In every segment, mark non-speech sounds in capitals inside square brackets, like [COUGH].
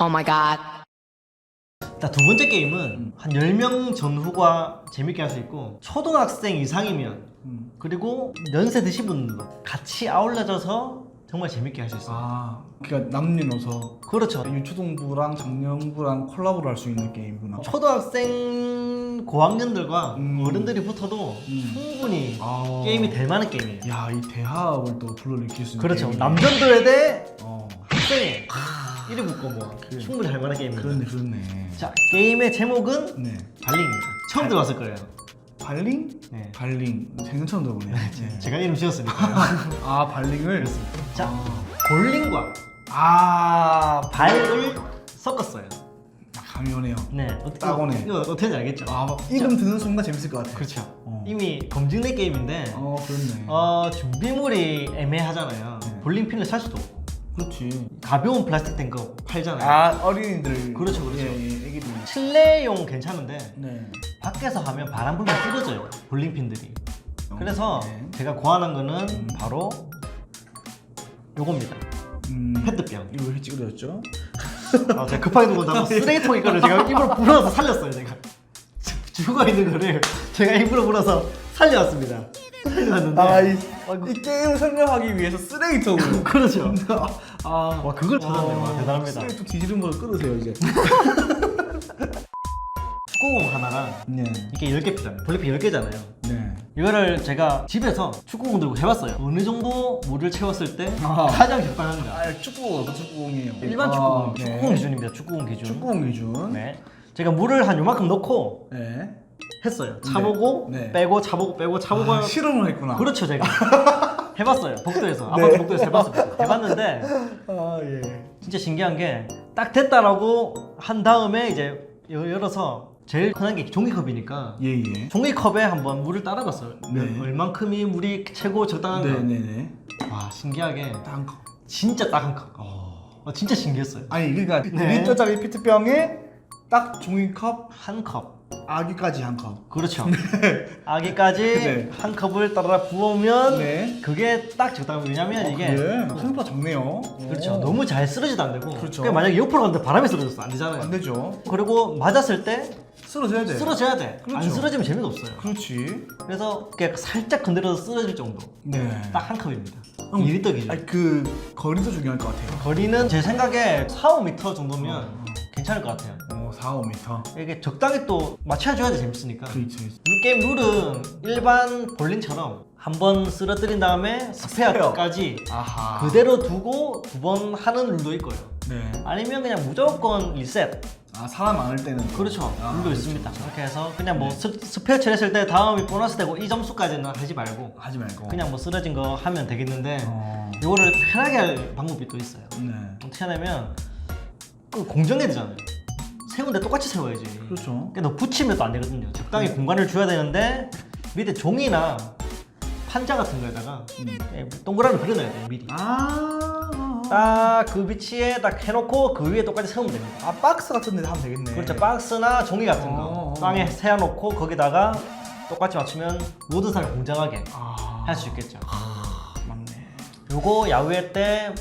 Oh my god. 자, 두 번째 게임은 한 10명 전후가 재밌게 할 수 있고 초등학생 이상이면 음. 그리고 연세 드신 분들도 같이 아울러져서 정말 재밌게 할 수 있어요. 아, 그러니까 남녀노소 그렇죠. 유초등부랑 작년부랑 콜라보를 할 수 있는 게임이구나. 초등학생 고학년들과 음. 어른들이 붙어도 음. 충분히 아. 게임이 될 만한 게임이에요. 야, 이 대합을 또 불러일으킬 수 있는 그렇죠. 게임이네. 남전도에 대 어. 학생회 이리 붙고 뭐 그래. 충분히 할 만한 게임입니다. 그렇네, 그렇네. 자, 게임의 제목은 네. 발링입니다. 처음 들어봤을 거예요. 발링? 네. 발링. 생전 처음 들어보네. 네. 제가 이름 지었으니까. [LAUGHS] 아, 발링을. 자, 아. 볼링과 아, 발을 섞었어요. 감이 오네요. 네, 딱 오네. 이거 어떻게 알겠죠? 아, 막 이름 듣는 순간 재밌을 것 같아. 그렇죠. 어. 이미 검증된 게임인데 어, 그렇네. 어, 준비물이 애매하잖아요. 네. 볼링핀을 살 수도 없고 그렇지. 가벼운 플라스틱 된 거 팔잖아요. 아, 어린이들. 그렇죠, 그렇죠. 예, 예, 애기들. 실내용 괜찮은데 네. 밖에서 하면 바람 불면 쓰러져요. 볼링핀들이. 그래서 네. 제가 고안한 거는 음. 바로 요겁니다. 음, 페트병. 이거 왜 이렇게 찌그러졌죠? 아, 제가 급하게 두고 나면 쓰레기통에 거를 제가 입으로 불어서 살렸어요, 제가. 죽어 있는 거를 제가 입으로 불어서 살려왔습니다. 살려왔는데. 아, 이, 아이고. 이 게임을 설명하기 위해서 쓰레기통을. [LAUGHS] 그렇죠. [LAUGHS] 아, 와, 그걸 찾았네요. 와, 대단합니다. 쓰레기통 뒤지는 거를 끊으세요, 이제. [LAUGHS] 축구공 하나랑 네. 이게 10개 필요해요. 볼링핀 10개잖아요. 네. 이거를 제가 집에서 축구공 들고 해봤어요. 어느 정도 물을 채웠을 때 아하. 가장 적당한가. 아, 축구, 어떤 축구공이에요? 일반 아, 축구공, 네. 축구공 기준입니다. 축구공 기준. 축구공 기준. 네. 제가 물을 한 요만큼 넣고 네. 했어요. 차보고 네. 빼고 차보고 빼고 차보고 아, 실험을 했구나. 그렇죠 제가 [LAUGHS] 해봤어요. 복도에서 아파트 복도에서 해봤습니다. 해봤는데 [LAUGHS] 아, 예. 진짜 신기한 게 딱 됐다라고 한 다음에 이제 여- 열어서 제일 흔한 게 종이컵이니까 예, 예. 종이컵에 한번 물을 따라봤어요. 네. 얼만큼이 물이 최고 적당한가. 네네네. 와 신기하게 한 컵. 진짜 딱 한 컵. 어. 어, 진짜 신기했어요. 아니, 그러니까 네. 리터짜리 페트병에 딱 종이컵 한 컵. 아기까지 한 컵. 그렇죠. [LAUGHS] 아기까지 네. 한 컵을 따라 부으면 네. 그게 딱 적당해요. 왜냐면 이게 그래? 생각보다 적네요. 그렇죠. 오. 너무 잘 쓰러지도 안 되고. 그렇죠. 만약에 옆으로 갔는데 바람이 쓰러졌어 안 되잖아요. 안 되죠. 그리고 맞았을 때 쓰러져야 돼. 쓰러져야 돼. 안 그렇죠. 쓰러지면 재미가 없어요. 그렇지. 그래서 그냥 살짝 건드려서 쓰러질 정도. 네. 딱 한 컵입니다. 음. 2리터 기준. 아니, 그 거리도 중요할 것 같아요. 거리는 제 생각에 4, 5m 정도면 괜찮을 것 같아요. 어, 4, 5m. 이게 적당히 또 맞춰줘야 돼 재밌으니까. 그렇죠. 이 게임 룰은 일반 볼링처럼 한 번 쓰러뜨린 다음에 스페어까지 아하. 그대로 두고 두 번 하는 룰도 있고요. 네. 아니면 그냥 무조건 리셋. 아, 사람 많을 때는. 또. 그렇죠. 아, 룰도 그렇죠. 있습니다. 그렇게 해서 그냥 뭐 스, 스페어 처리했을 때 다음이 보너스 되고 이 점수까지는 하지 말고 하지 말고. 그냥 뭐 쓰러진 거 하면 되겠는데 어. 이거를 편하게 할 방법이 또 있어요. 네. 어떻게 하냐면 그 공정해야 되잖아요. 세운데 똑같이 세워야지. 그렇죠. 그러니까 너 붙이면 또 안 되거든요. 적당히 공간을 줘야 되는데 밑에 종이나 판자 같은 거에다가 음. 예, 동그라미 그려놔야 돼요 미리. 아. 딱 그 위치에 딱 해놓고 그 위에 똑같이 세우면 됩니다. 아, 박스 같은 데 하면 되겠네. 그렇죠. 박스나 종이 같은 거 어, 어. 땅에 세워놓고 거기다가 똑같이 맞추면 모든 사람이 공정하게 아. 할 수 있겠죠. 맞네. 요거 야구회 때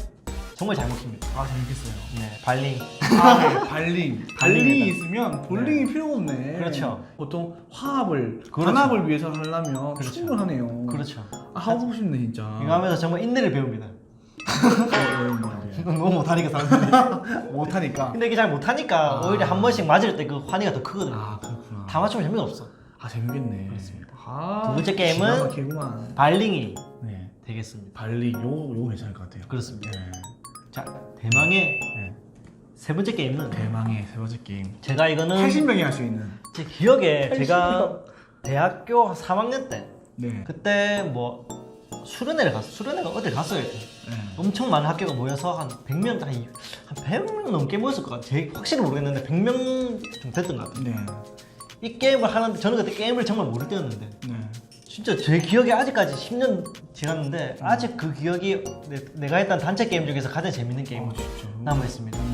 정말 잘 먹힙니다. 아, 재밌겠어요. 네, 발링. 아, 네. 발링. 발링이 발링이다. 있으면 볼링이 필요가 없네. 그렇죠. 보통 화합을, 그렇죠. 단합을 위해서 하려면 그렇죠. 충분하네요. 그렇죠. 아, 하고 싶네, 진짜. 이거 하면서 정말 인내를 배웁니다. 어, [LAUGHS] 너무 못하니까 사람들이. [LAUGHS] 못하니까. 근데 이게 잘 못하니까 아. 오히려 한 번씩 맞을 때 그 환희가 더 크거든요. 아, 그렇구나. 다 맞추면 재미가 없어. 아, 재밌겠네. 그렇습니다. 아, 두 번째 게임은 기가 막히구만. 발링이 네. 되겠습니다. 발링, 요거, 요거 괜찮을 것 같아요. 그렇습니다. 네. 자, 대망의 네. 세 번째 게임은 대망의 세 번째 게임. 제가 이거는 80명이 할 수 있는. 제 기억에 80 제가 명. 대학교 3학년 때 네. 그때 뭐 수련회를 갔어. 수련회가 어디 갔어요. 이렇게. 네. 엄청 많은 학교가 모여서 한 100명, 한, 이- 한 100명 넘게 모였을 것 같아요. 제 확실히 모르겠는데 100명 좀 됐던 것 같아요. 네. 이 게임을 하는데 저는 그때 게임을 정말 모를 때였는데 네. 진짜 제 기억에 아직까지 10년 지났는데 아직 그 기억이 내, 가 했던 단체 게임 중에서 가장 재밌는 게임 어. 남아 있습니다.